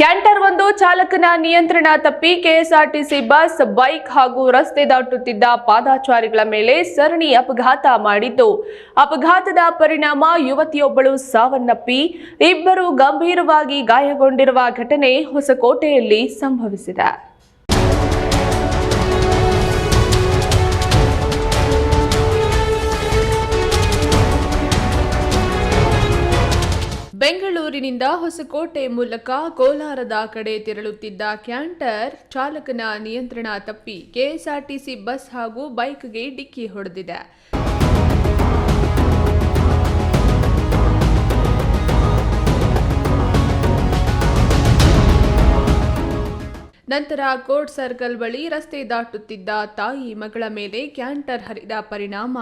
Canter ಒಂದು ಚಾಲಕನ ನಿಯಂತ್ರಣ ತಪ್ಪಿ ಕೆಎಸ್ಆರ್ಟಿಸಿ ಬಸ್, ಬೈಕ್ ಹಾಗೂ ರಸ್ತೆ ದಾಟುತ್ತಿದ್ದ ಪಾದಾಚಾರಿಗಳ ಮೇಲೆ ಸರಣಿ ಅಪಘಾತ ಮಾಡಿದ್ದು. ಅಪಘಾತದ ಪರಿಣಾಮ ಯುವತಿಯೊಬ್ಬಳು ಸಾವನ್ನಪ್ಪಿ, ಇಬ್ಬರು ಗಂಭೀರವಾಗಿ ಗಾಯಗೊಂಡಿರುವ ಘಟನೆ ಹೊಸಕೋಟೆಯಲ್ಲಿ ಸಂಭವಿಸಿದೆ. ಬೆಂಗಳೂರಿನಿಂದ ಹೊಸಕೋಟೆ ಮೂಲಕ ಕೋಲಾರದ ಕಡೆ ತೆರಳುತ್ತಿದ್ದ ಕ್ಯಾಂಟರ್ ಚಾಲಕನ ನಿಯಂತ್ರಣ ತಪ್ಪಿ ಕೆಎಸ್ಆರ್ಟಿಸಿ ಬಸ್ ಹಾಗೂ ಬೈಕ್ಗೆ ಡಿಕ್ಕಿ ಹೊಡೆದಿದೆ. ನಂತರ ಕೋರ್ಟ್ ಸರ್ಕಲ್ ಬಳಿ ರಸ್ತೆ ದಾಟುತ್ತಿದ್ದ ತಾಯಿ ಮಗಳ ಮೇಲೆ ಕ್ಯಾಂಟರ್ ಹರಿದ ಪರಿಣಾಮ.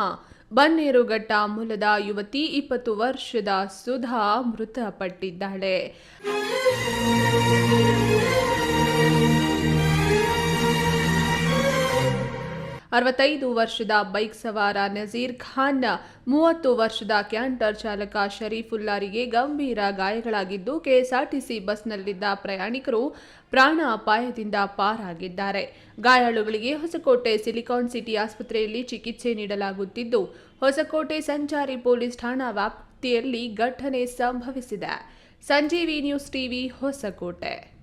ಬನ್ನೇರುಘಟ್ಟ ಮೂಲದ ಯುವತಿ ಇಪ್ಪತ್ತು ವರ್ಷದ ಸುಧಾ ಮೃತಪಟ್ಟಿದ್ದಾಳೆ. ಅರವತ್ತೈದು ವರ್ಷದ ಬೈಕ್ ಸವಾರ ನಜೀರ್ ಖಾನ್ನ, ಮೂವತ್ತು ವರ್ಷದ ಕ್ಯಾಂಟರ್ ಚಾಲಕ ಶರೀಫುಲ್ಲಾರಿಗೆ ಗಂಭೀರ ಗಾಯಗಳಾಗಿದ್ದು, ಕೆಎಸ್ಆರ್ಟಿಸಿ ಬಸ್ನಲ್ಲಿದ್ದ ಪ್ರಯಾಣಿಕರು ಪ್ರಾಣ ಅಪಾಯದಿಂದ ಪಾರಾಗಿದ್ದಾರೆ. ಗಾಯಾಳುಗಳಿಗೆ ಹೊಸಕೋಟೆ ಸಿಲಿಕಾನ್ ಸಿಟಿ ಆಸ್ಪತ್ರೆಯಲ್ಲಿ ಚಿಕಿತ್ಸೆ ನೀಡಲಾಗುತ್ತಿದ್ದು, ಹೊಸಕೋಟೆ ಸಂಚಾರಿ ಪೊಲೀಸ್ ಠಾಣಾ ವ್ಯಾಪ್ತಿಯಲ್ಲಿ ಘಟನೆ ಸಂಭವಿಸಿದೆ. Sanjeevi news TV Hosakote.